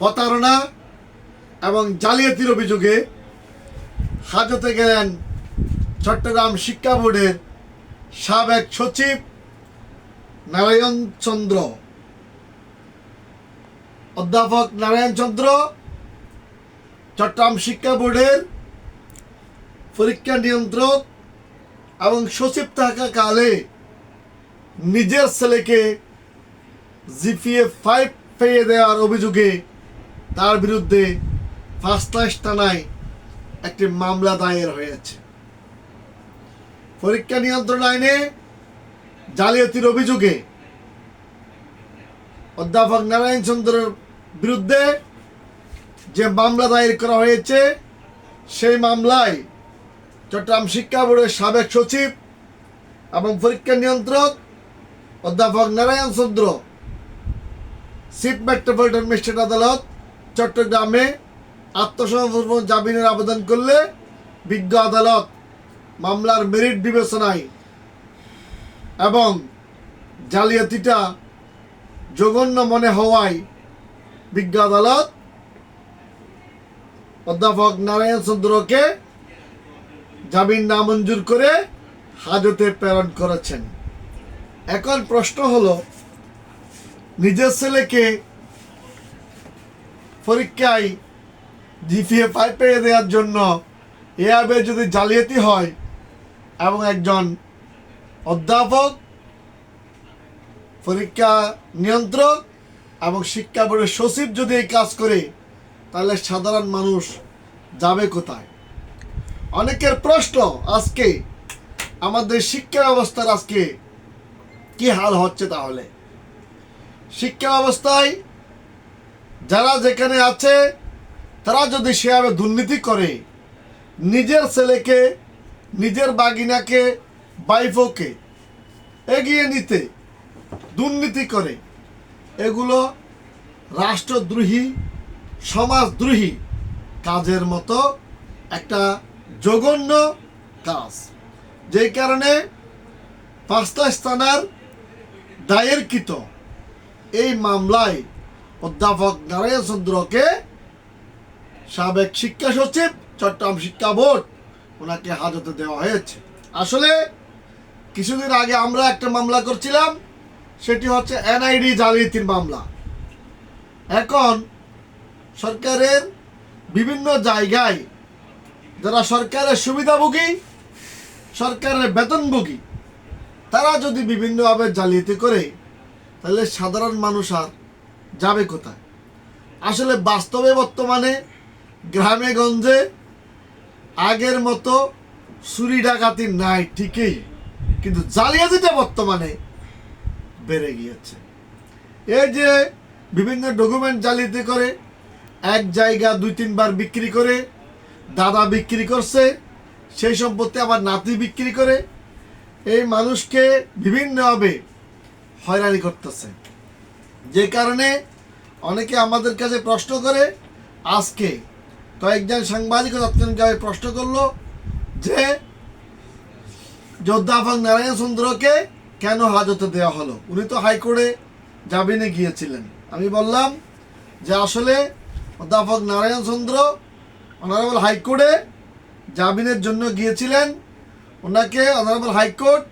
প্রতারণা এবং জালিয়াতির অভিযোগে হাজতে গেলেন চট্টগ্রাম শিক্ষা বোর্ডের সাবেক সচিব নারায়ণ চন্দ্র। অধ্যাপক নারায়ণ চন্দ্র, চট্টগ্রাম শিক্ষা বোর্ডের পরীক্ষা নিয়ন্ত্রক এবং সচিব থাকাকালে নিজের ছেলেকে জিপিএ ফাইভ পেয়ে দেওয়ার অভিযোগে তার বিরুদ্ধে ক্লাস থানায় একটি মামলা দায়ের হয়েছে। পরীক্ষা নিয়ন্ত্রণ আইনে জালিয়াতির অভিযোগে অধ্যাপক নারায়ণ চন্দ্রের বিরুদ্ধে যে মামলা দায়ের করা হয়েছে, সেই মামলায় চট্টগ্রাম শিক্ষা বোর্ডের সাবেক সচিব এবং পরীক্ষা নিয়ন্ত্রক অধ্যাপক Narayan Chandra chief metropolitan magistrate আদালত চট্টগ্রামে আত্মসমর্পণ জামিনের আবেদন করলে বিজ্ঞ আদালত মামলার মেরিট বিবেচনায় এবং জালিয়াতিটা জঘন্য মনে হওয়ায় বিজ্ঞ আদালত অধ্যাপক নারায়ণ চন্দ্রকে জামিন নামঞ্জুর করে হাজতে প্রেরণ করেছেন। এখন প্রশ্ন হলো, নিজের ছেলেকে পরীক্ষায় জিপিএ ফাইভ পেয়ে দেওয়ার জন্য। এভাবে যদি জালিয়াতি হয় এবং একজন অধ্যাপক, পরীক্ষা নিয়ন্ত্রক এবং শিক্ষা বোর্ডের সচিব যদি এই কাজ করে, তাহলে সাধারণ মানুষ যাবে কোথায়? অনেকের প্রশ্ন আজকে, আমাদের শিক্ষা ব্যবস্থার আজকে কি হাল হচ্ছে তাহলে? শিক্ষা ব্যবস্থায় যারা যেখানে আছে, তারা যদি সেভাবে দুর্নীতি করে, নিজের ছেলেকে, নিজের বাগিনাকে বাইফোকে এগিয়ে নিতে, দুর্নীতি করে, এগুলো রাষ্ট্রদ্রোহী, সমাজদ্রোহী কাজের মতো একটা জঘন্য কাজ। যেই কারণে পাঁচটা স্থানার দায়েরকৃত এই মামলায় অধ্যাপক নারায়ণ চন্দ্রকে সাবেক শিক্ষা সচিব, চট্টগ্রাম শিক্ষা বোর্ড, ওনাকে হাজতে দেওয়া হয়েছে। আসলে কিছুদিন আগে আমরা একটা মামলা করছিলাম, সেটি হচ্ছে এনআইডি জালিয়াতির মামলা। এখন সরকারের বিভিন্ন জায়গায় যারা সরকারের সুবিধাভোগী, সরকারের বেতনভোগী, তারা যদি বিভিন্নভাবে জালিয়াতি করে, তাহলে সাধারণ মানুষ আর যাবে কোথায়? আসলে বাস্তবে বর্তমানে গ্রামে গঞ্জে আগের মতো চুরি ডাকাতি নাই, ঠিকই। কিন্তু জালিয়াতিটা বর্তমানে বেড়ে গিয়েছে। এই যে বিভিন্ন ডকুমেন্ট জালিয়াতি করে, এক জায়গা দুই তিনবার বিক্রি করে, দাদা বিক্রি করছে, সেই সম্পত্তি আবার নাতি বিক্রি করে, এই মানুষকে বিভিন্নভাবে হয়রানি করতেছে। যে কারণে অনেকে আমাদের কাছে প্রশ্ন করে, আজকে কয়েকজন সাংবাদিক তাৎক্ষণিকভাবে প্রশ্ন করল যে যোদ্ধাফাং নারায়ণ চন্দ্রকে কেন হাজতে দেওয়া হলো? উনি তো হাইকোর্টে জামিনে গিয়েছিলেন। আমি বললাম যে, আসলে অধ্যাপক নারায়ণ চন্দ্র অনারেবল হাইকোর্টে জামিনের জন্য গিয়েছিলেন। ওনাকে অনারেবল হাইকোর্ট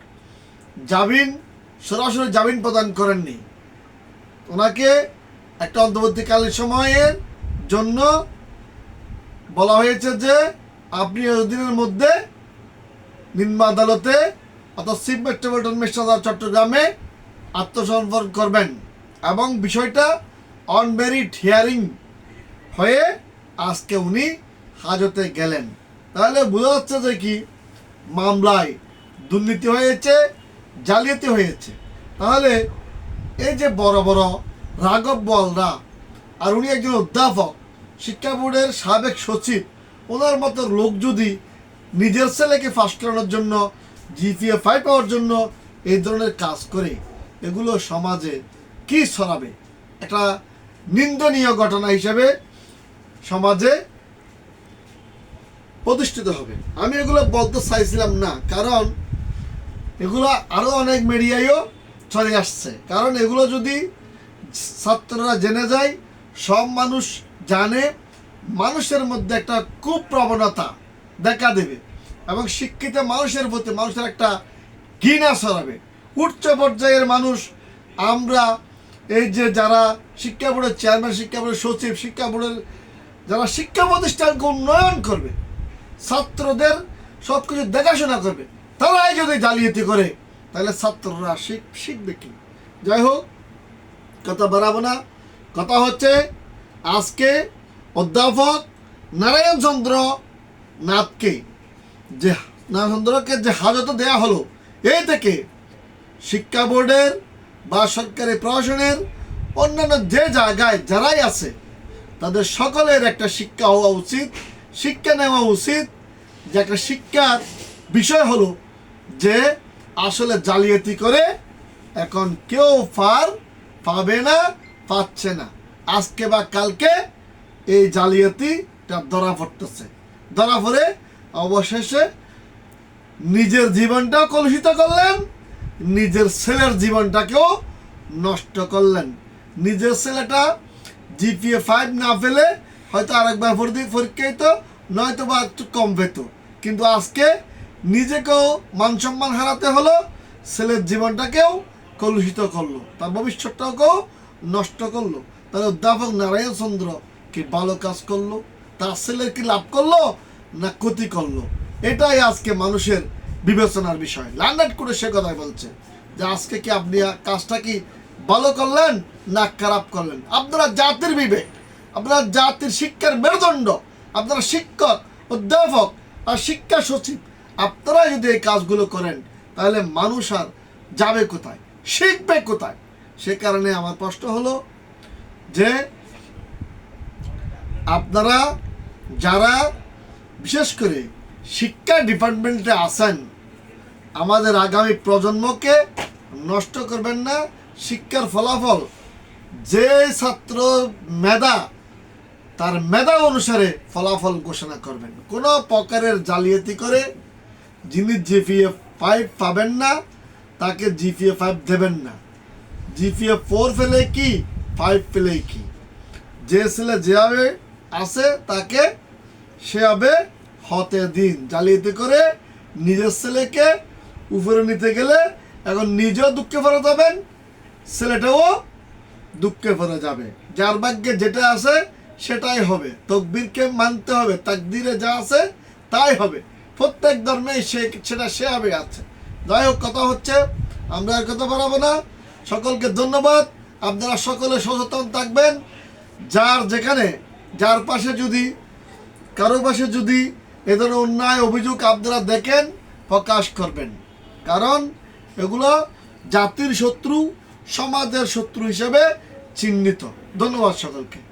জামিন, সরাসরি জামিন প্রদান করেননি। ওনাকে একটা অন্তর্বর্তীকালীন সময়ের জন্য বলা হয়েছে যে, আপনি দিনের মধ্যে নিম্ন আদালতে অর্থাৎ চিফ মেট্রোপলিটন ম্যাজিস্ট্রেট চট্টগ্রামে আত্মসমর্পণ করবেন এবং বিষয়টা অন মেরিট হিয়ারিং হয়ে আজকে উনি হাজতে গেলেন। তাহলে বোঝা যাচ্ছে যে কি, মামলায় দুর্নীতি হয়েছে, জালিয়াতি হয়েছে। তাহলে এই যে বড় বড় রাঘব বলরা আর উনি একজন অধ্যাপক, শিক্ষা বোর্ডের সাবেক সচিব। ওনার মতো লোক যদি নিজের ছেলেকে ফার্স্ট করানোর জন্য জিপিএ ফাইভ পাওয়ার জন্য এই ধরনের কাজ করে, এগুলো সমাজে কি ছড়াবে? একটা নিন্দনীয় ঘটনা হিসেবে সমাজে প্রতিষ্ঠিত হবে। আমি এগুলো বলতে চাইছিলাম না, কারণ এগুলো আরও অনেক মিডিয়ায়ও চলে আসছে। কারণ এগুলো যদি ছাত্ররা জেনে যায়, সব মানুষ জানে, মানুষের মধ্যে একটা কুপ্রবণতা দেখা দেবে এবং শিক্ষিত মানুষের প্রতি মানুষের একটা ঘৃণা ছড়াবে। উচ্চ পর্যায়ের মানুষ, আমরা এই যে যারা শিক্ষা বোর্ডের চেয়ারম্যান শিক্ষা বোর্ডের সচিব, শিক্ষা বোর্ডের যারা শিক্ষা প্রতিষ্ঠানকে উন্নয়ন করবে, ছাত্রদের সব কিছু দেখাশোনা করবে, তারাই যদি জালিয়াতি করে, তাহলে ছাত্ররা শিখ, শিখবে কি? যাই হোক কথা বাড়াবো না। কথা হচ্ছে, আজকে অধ্যাপক নারায়ণ চন্দ্র নাথকে যে, নারায়ণ চন্দ্রকে যে হাজতে দেয়া হলো এই থেকে শিক্ষা বোর্ডের বা সরকারি প্রশাসনের অন্যান্য যে জায়গায় যারাই আছে, তাদের সকলের একটা শিক্ষা হওয়া উচিত, শিক্ষা নেওয়া উচিত। যে একটা শিক্ষার বিষয় হলো যে, আসলে জালিয়াতি করে এখন কেউ ফার পাবে না, পাচ্ছে না। আজকে বা কালকে এই জালিয়াতিটা ধরা পড়তেছে। ধরা পড়ে অবশেষে নিজের জীবনটাও কলুষিত করলেন, নিজের ছেলের জীবনটাকেও নষ্ট করলেন। নিজের ছেলেটা জিপিএ ফাইভ না পেলে হয়তো আরেকবার ভর্তি পরীক্ষা হইতো নয়তো বা একটু কম পেত। কিন্তু আজকে নিজেকেও মান সম্মান হারাতে হলো, ছেলের জীবনটাকেও কলুষিত করল। তার ভবিষ্যৎটাকেও নষ্ট করল। তাহলে অধ্যাপক নারায়ণ চন্দ্র কি ভালো কাজ করল? তার ছেলের কি লাভ করল? না ক্ষতি করল? এটাই আজকে মানুষের বিবেচনার বিষয়। লান্ডাট করে সে কথাই বলছে যে, আজকে কি আপনি কাজটা কি ভালো করলেন না খারাপ করলেন? আপনারা জাতির বিবেক, আপনারা জাতির শিক্ষার মেরুদণ্ড, আপনারা শিক্ষক, অধ্যাপক আর শিক্ষা সচিব আপনারা যদি এই কাজগুলো করেন, তাহলে মানুষ আর যাবে কোথায়? শিখবে কোথায়? সে কারণে আমার প্রশ্ন হলো যে আপনারা যারা বিশেষ করে শিক্ষা ডিপার্টমেন্টে আছেন, আমাদের আগামী প্রজন্মকে নষ্ট করবেন না, শিক্ষার ফলাফল যে ছাত্র মেধা, তার মেধা অনুসারে ফলাফল ঘোষণা করবেন। কোনো প্রকারের জালিয়াতি করে যিনি জিপিএ ফাইভ পাবেন না তাকে জিপিএ ফাইভ দেবেন না। জিপিএ ফোর ফেলে কি? ফাইভ ফেলে কি? যে ছেলে যেভাবে আছে তাকে সে হবে হতে দিন। জালিয়াতি করে নিজের ছেলেকে উপরে নিতে গেলে এখন নিজেও দুঃখে ফেরত যাবেন ছেলেটাও দুঃখে পড়ে যাবে। যার ভাগ্যে যেটা আছে সেটাই হবে। তকবীরকে মানতে হবে, তাকদিরে যা আছে তাই হবে। প্রত্যেক ধর্মে সে, সেটা সে হবে আছে। যাই হোক কথা হচ্ছে, আমরা আর কথা বাড়াবো না। সকলকে ধন্যবাদ। আপনারা সকলে সচেতন থাকবেন। যার যেখানে, যার পাশে যদি, কারও পাশে যদি এ ধরনের অন্যায় অভিযোগ আপনারা দেখেন, প্রকাশ করবেন। কারণ এগুলো জাতির শত্রু, সমাজের শত্রু হিসেবে চিহ্নিত। ধন্যবাদ সকলকে।